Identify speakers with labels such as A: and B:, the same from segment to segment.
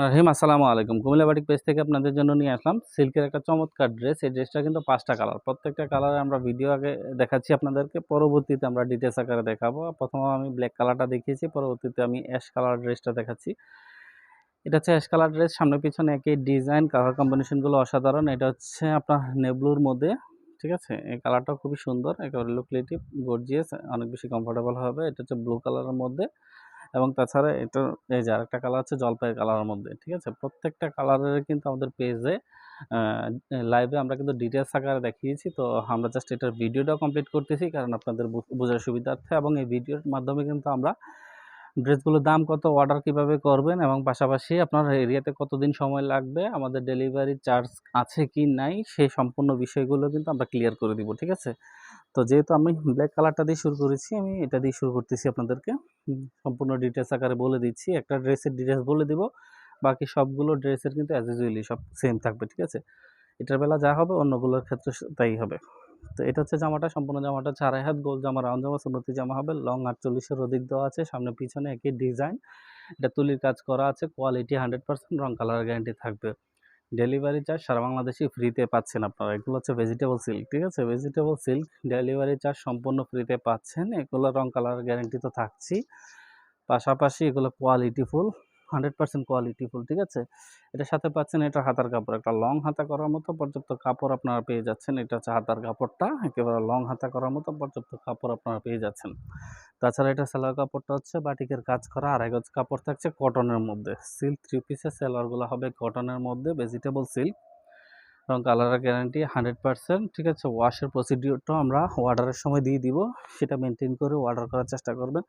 A: রহিম, আসসালামু আলাইকুম। Comilla batik page থেকে আপনাদের জন্য নিয়ে আসলাম সিল্কের একটা চমৎকার ড্রেস এই ড্রেসটা কিন্তু পাঁচটা কালার প্রত্যেকটা কালারে আমরা ভিডিও আগে দেখাচ্ছি আপনাদেরকে। পরবর্তীতে আমরা ডিটেলস আকারে দেখাবো। প্রথমে আমি ব্ল্যাক কালারটা দেখিয়েছি, পরবর্তীতে আমি অ্যাশ কালার ড্রেসটা দেখাচ্ছি। এটা হচ্ছে অ্যাশ কালার ড্রেস সামনে পিছনে একই ডিজাইন কালার কম্বিনেশনগুলো অসাধারণ। এটা হচ্ছে আপনার নেবলুর মধ্যে, ঠিক আছে? এই কালারটাও খুবই সুন্দর, একেবারে লুকলেটিভ গর্জিয়াস অনেক বেশি কমফোর্টেবল হবে। এটা হচ্ছে ব্লু কালারের মধ্যে। এবং তাছাড়া এটা, এই যে আরেকটা কালার হচ্ছে জলপাই কালারের মধ্যে, ঠিক আছে? প্রত্যেকটা কালারের কিন্তু আমাদের পেজে লাইভে আমরা কিন্তু ডিটেলস আকারে দেখিয়েছি। তো আমরা জাস্ট এটার ভিডিওটা কমপ্লিট করতেছি, কারণ আপনাদের বোঝার সুবিধার্থে এবং এই ভিডিওর মাধ্যমে কিন্তু আমরা ড্রেসগুলোর দাম কত অর্ডার কীভাবে করবেন এবং পাশাপাশি আপনার এরিয়াতে কতদিন সময় লাগবে, আমাদের ডেলিভারি চার্জ আছে কি নাই, সেই সম্পূর্ণ বিষয়গুলো কিন্তু আমরা ক্লিয়ার করে দিব, ঠিক আছে? তো যেহেতু আমি ব্ল্যাক কালারটা দিয়ে শুরু করেছি, আমি এটা দিয়ে শুরু করতেছি আপনাদেরকে। সম্পূর্ণ ডিটেলস আকারে বলে দিচ্ছি। একটা ড্রেসের ডিটেলস বলে দিব। বাকি সবগুলো ড্রেসের কিন্তু অ্যাজ ইউজুয়ালি সব সেম থাকবে, ঠিক আছে? এটার বেলা যা হবে, অন্যগুলোর ক্ষেত্রে তাই হবে। তো এটা হচ্ছে জামাটা, সম্পূর্ণ জামাটা আড়াই হাত, গোল জামা, রাউন্ড জামা, সুন্নতি জামা হবে। লং আটচল্লিশের অধিক দেওয়া আছে। সামনে পিছনে একই ডিজাইন এটা তুলির কাজ করা আছে। কোয়ালিটি হান্ড্রেড পার্সেন্ট রং কালার গ্যারান্টি থাকবে। ডেলিভারি চার্জ সারা বাংলাদেশে ফ্রিতে পাচ্ছেন আপনারা। এগুলো হচ্ছে ভেজিটেবল সিল্ক ঠিক আছে? ভেজিটেবল সিল্ক ডেলিভারি চার্জ সম্পূর্ণ ফ্রিতে পাচ্ছেন। এগুলো রং কালার গ্যারেন্টি তো থাকছি পাশাপাশি এগুলো কোয়ালিটিফুল হান্ড্রেড পার্সেন্ট কোয়ালিটিফুল ঠিক আছে? এটার সাথে পাচ্ছেন এটা হাতার কাপড়। একটা লং হাতা করার মতো পর্যাপ্ত কাপড় আপনারা পেয়ে যাচ্ছেন। এটা হচ্ছে হাতার কাপড়টা, একেবারে লং হাতা করার মতো পর্যাপ্ত কাপড় আপনারা পেয়ে যাচ্ছেন। তাছাড়া এটা সেলার কাপড়টা হচ্ছে বাটিকের কাজ করা, আড়াই গজ কাপড় থাকছে কটনের মধ্যে। সিল্ক থ্রি পিসের সেলারগুলো হবে কটনের মধ্যে ভেজিটেবল সিল্ক এবং কালারের গ্যারান্টি হান্ড্রেড পার্সেন্ট ঠিক আছে? ওয়াশের প্রসিডিওরটাও আমরা অর্ডারের সময় দিয়ে দিব। সেটা মেনটেন করে অর্ডার করার চেষ্টা করবেন।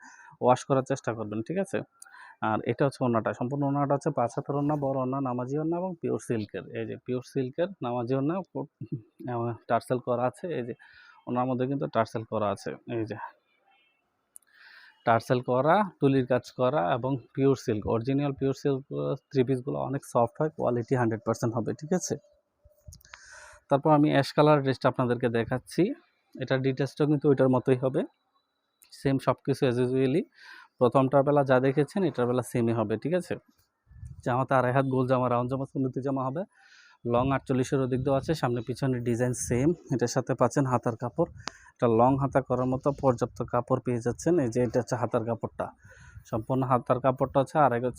A: ওয়াশ করার চেষ্টা করবেন, ঠিক আছে? আর এটা হচ্ছে ওনাটা সম্পূর্ণ ওনাটা হচ্ছে পাঁচ হাতের ওনা বড় ওনা নামাজি ওনা এবং পিওর সিল্কের এই যে পিওর সিল্কের নামাজি ওনা টার্সেল করা আছে। এই যে ওনার মধ্যে কিন্তু টার্সেল করা আছে। এই যে টার্সেল করা, তুলির কাজ করা এবং pure silk original pure silk three পিসগুলো অনেক সফট হয় কোয়ালিটি হান্ড্রেড পার্সেন্ট হবে, ঠিক আছে? তারপর আমি অ্যাশ কালার ড্রেসটা আপনাদেরকে দেখাচ্ছি। এটার ডিটেলসটাও কিন্তু ওইটার মতোই হবে। সেম সব কিছু অ্যাজ ইউজুয়ালি প্রথমটার বেলা যা দেখেছেন, এটার বেলা সেমই হবে, ঠিক আছে? জামাতে আড়াই হাত গোল জামা রাউন্ড জামা, সুন্নতি জামা হবে। লং আটচল্লিশের অধিক দেওয়া আছে, সামনে পিছনে ডিজাইন সেম এটার সাথে পাচ্ছেন হাতার কাপড়। এটা লং হাতা করার মতো পর্যাপ্ত কাপড় পেয়ে যাচ্ছেন, এই যে এটা হচ্ছে হাতার কাপড়টা। সম্পূর্ণ হাতার কাপড়টা হচ্ছে আড়াই গজ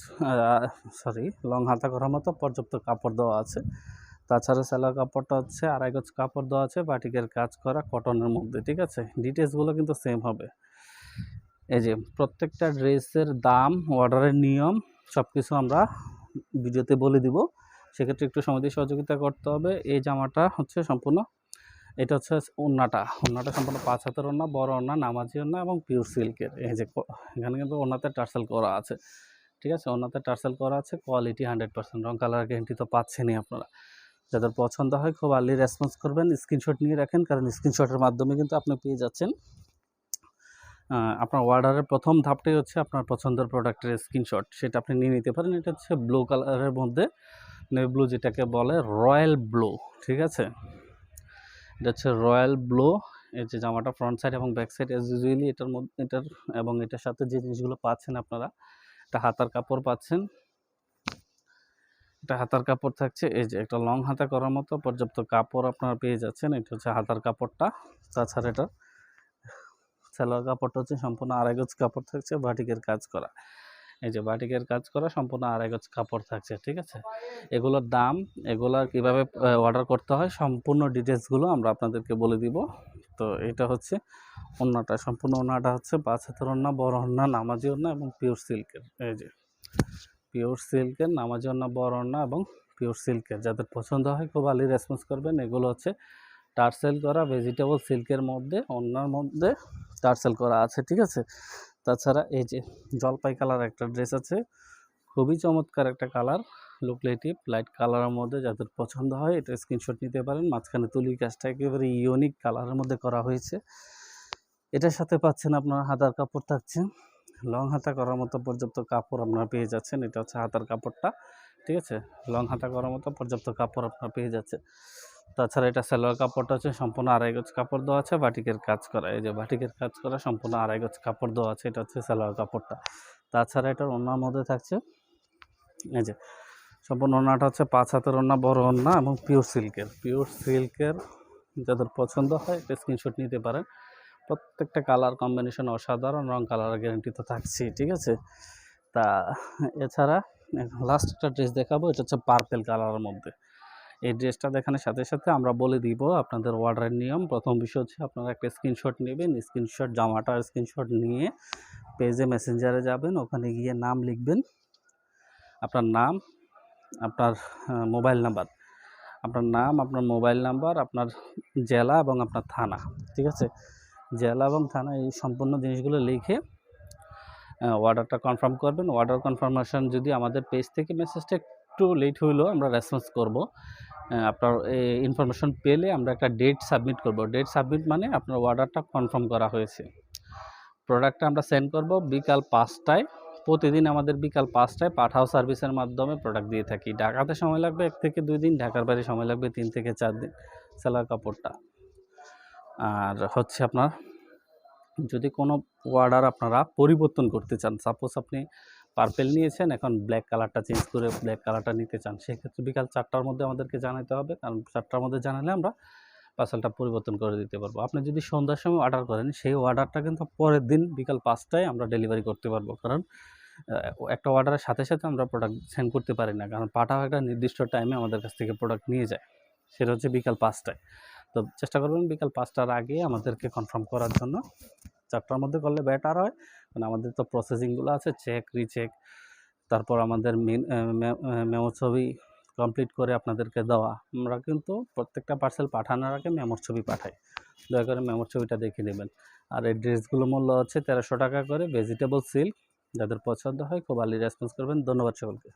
A: সরি লং হাতা করার মতো পর্যাপ্ত কাপড় দেওয়া আছে। তাছাড়া সেলার কাপড়টা হচ্ছে আড়াই গজ কাপড় দেওয়া আছে, বাটিকের কাজ করা কটনের মধ্যে, ঠিক আছে? ডিটেলসগুলো কিন্তু সেম হবে। এই যে প্রত্যেকটা ড্রেসের দাম, অর্ডারের নিয়ম সব কিছু আমরা ভিডিওতে বলে দিব। সেক্ষেত্রে একটু সময় দিয়ে সহযোগিতা করতে হবে। এই জামাটা হচ্ছে সম্পূর্ণ, এটা হচ্ছে ওন্নাটা। ওন্নাটা সম্পূর্ণ পাঁচ হাতের ওন্না, বড় ওন্না, নামাজি ওন্না এবং পিওর সিল্কের এই যে এখানে কিন্তু ওন্নাতে টার্সেল করা আছে। ঠিক আছে? ওন্নাতে টার্সেল করা আছে কোয়ালিটি হান্ড্রেড পার্সেন্ট রং কালার গ্যারেন্টি তো পাচ্ছেনই আপনারা। যাদের পছন্দ হয় খুব আর্লি রেসপন্স করবেন। স্ক্রিনশট নিয়ে রাখেন, কারণ স্ক্রিনশটের মাধ্যমে কিন্তু আপনি পেয়ে যাচ্ছেন। আপনার অর্ডারের প্রথম ধাপটাই হচ্ছে আপনার পছন্দের প্রোডাক্টের স্ক্রিনশট সেটা আপনি নিয়ে নিতে পারেন। এটা হচ্ছে ব্লু কালারের মধ্যে নেভি ব্লু যেটাকে বলে রয়্যাল ব্লু ঠিক আছে? এটা হচ্ছে রয়্যাল ব্লু এই যে জামাটা ফ্রন্ট সাইড এবং ব্যাক সাইড এজ ইউজুয়ালি এটার মধ্যে, এটার এবং এটার সাথে যে জিনিসগুলো পাচ্ছেন আপনারা, এটা হাতার কাপড় পাচ্ছেন। এটা হাতার কাপড় থাকছে, এই যে একটা লং হাতা করার মতো পর্যাপ্ত কাপড় আপনারা পেয়ে যাচ্ছেন। এটা হচ্ছে হাতার কাপড়টা, তাছাড়া এটা সালোয়ার কাপড়টা হচ্ছে সম্পূর্ণ আড়াই গজ কাপড় থাকছে, বাটিকের কাজ করা। এই যে বাটিকের কাজ করা, সম্পূর্ণ আড়াই গজ কাপড় থাকছে, ঠিক আছে? এগুলোর দাম এগুলার কীভাবে অর্ডার করতে হয়, সম্পূর্ণ ডিটেলসগুলো আমরা আপনাদেরকে বলে দিব। তো এটা হচ্ছে ওন্নাটা সম্পূর্ণ ওন্নাটা হচ্ছে পাঁচ হাতের ওন্না বড় ওন্না নামাজি ওন্না এবং পিওর সিল্কের এই যে পিওর সিল্কের নামাজি ওন্না বড় ওন্না এবং পিওর সিল্কের যাদের পছন্দ হয়, খুব আলি রেসপন্স করবেন। এগুলো হচ্ছে টার্সেল করা ভেজিটেবল সিল্কের মধ্যে অন্যার মধ্যে টার্সেল করা আছে, ঠিক আছে? তাছাড়া এই যে জলপাই কালার একটা ড্রেস আছে, খুবই চমৎকার একটা কালার লুকলেটিভ লাইট কালারের মধ্যে যাদের পছন্দ হয়, এটা স্ক্রিনশট নিতে পারেন। মাঝখানে তুলির কাজটা একেবারে ইউনিক কালারের মধ্যে করা হয়েছে। এটার সাথে পাচ্ছেন আপনার হাতার কাপড় থাকছে। লং হাতা করার মতো পর্যাপ্ত কাপড় আপনারা পেয়ে যাচ্ছেন। এটা হচ্ছে হাতার কাপড়টা, ঠিক আছে? লং হাতা করার মতো পর্যাপ্ত কাপড় আপনারা পেয়ে যাচ্ছে তাছাড়া এটা সালোয়ার কাপড়টা হচ্ছে সম্পূর্ণ আড়াই গজ কাপড় দেওয়া আছে, বাটিকের কাজ করা, এই যে বাটিকের কাজ করা সম্পূর্ণ আড়াই গজ কাপড় দেওয়া আছে, এটা হচ্ছে সালোয়ার কাপড়টা। তাছাড়া এটার অন্যার মধ্যে থাকছে, এই যে সম্পূর্ণ ওড়নাটা হচ্ছে পাঁচ হাতের ওড়না, বড় ওড়না এবং পিওর সিল্কের পিওর সিল্কের যাদের পছন্দ হয় একটা স্ক্রিনশট নিতে পারেন। প্রত্যেকটা কালার কম্বিনেশন অসাধারণ, রং কালার গ্যারেন্টি তো থাকছেই, ঠিক আছে? তা এছাড়া লাস্ট একটা ড্রেস দেখাবো, এটা হচ্ছে পার্পেল কালারের মধ্যে। এই ড্রেসটা দেখানোর সাথে সাথে আমরা বলে দিব আপনাদের অর্ডারের নিয়ম। প্রথম বিষয় হচ্ছে আপনারা একটা স্ক্রিনশট নেবেন। স্ক্রিনশট জামাটার স্ক্রিনশট নিয়ে পেজে মেসেঞ্জারে যাবেন। ওখানে গিয়ে নাম লিখবেন। আপনার নাম, আপনার মোবাইল নাম্বার আপনার নাম, আপনার মোবাইল নাম্বার আপনার জেলা এবং আপনার থানা, ঠিক আছে? জেলা এবং থানা এই সম্পূর্ণ জিনিসগুলো লিখে অর্ডারটা কনফার্ম করবেন। অর্ডার কনফার্মেশন যদি আমাদের পেজ থেকে মেসেজটা একটু লেট হইলেও আমরা রেসপন্স করব। আপনার ইনফরমেশন পেলে আমরা একটা ডেট সাবমিট করব। ডেট সাবমিট মানে আপনার অর্ডারটা কনফার্ম করা হয়েছে। প্রোডাক্টটা আমরা সেন্ড করব বিকাল পাঁচটায়। প্রতিদিন আমাদের বিকাল পাঁচটায় পাঠাও সার্ভিসের মাধ্যমে প্রোডাক্ট দিয়ে থাকি। ঢাকাতে সময় লাগবে এক থেকে দুই দিন, ঢাকার বাইরে সময় লাগবে তিন থেকে চার দিন সেলার কাপড়টা। আর হচ্ছে আপনার, যদি কোনো অর্ডার আপনারা পরিবর্তন করতে চান সাপোজ আপনি পার্পেল নিয়েছেন, এখন ব্ল্যাক কালারটা চেঞ্জ করে ব্ল্যাক কালারটা নিতে চান। সেক্ষেত্রে বিকাল চারটার মধ্যে আমাদেরকে জানাতে হবে, কারণ চারটার মধ্যে জানালে আমরা পার্সেলটা পরিবর্তন করে দিতে পারব। আপনি যদি সন্ধ্যার সময় অর্ডার করেন, সেই অর্ডারটা কিন্তু পরের দিন বিকাল পাঁচটায় আমরা ডেলিভারি করতে পারব। কারণ একটা অর্ডারের সাথে সাথে আমরা প্রোডাক্ট সেন্ড করতে পারি না, কারণ পাঠাও একটা নির্দিষ্ট টাইমে আমাদের কাছ থেকে প্রোডাক্ট নিয়ে যায়। সেটা হচ্ছে বিকাল পাঁচটায়। তো চেষ্টা করবেন বিকাল পাঁচটার আগে আমাদেরকে কনফার্ম করার জন্য। চারটার মধ্যে করলে বেটার হয়। মানে আমাদের তো প্রসেসিংগুলো আছে চেক রিচেক তারপর আমাদের মেন মেমো ছবি কমপ্লিট করে আপনাদেরকে দেওয়া। আমরা কিন্তু প্রত্যেকটা পার্সেল পাঠানোর আগে মেমোর ছবি পাঠাই। দয়া করে মেমোর ছবিটা দেখে নেবেন। আর এই ড্রেসগুলো মূল্য হচ্ছে তেরোশো টাকা করে ভেজিটেবল সিল্ক যাদের পছন্দ হয় খুব আলি রেসপন্স করবেন। ধন্যবাদ সকলকে।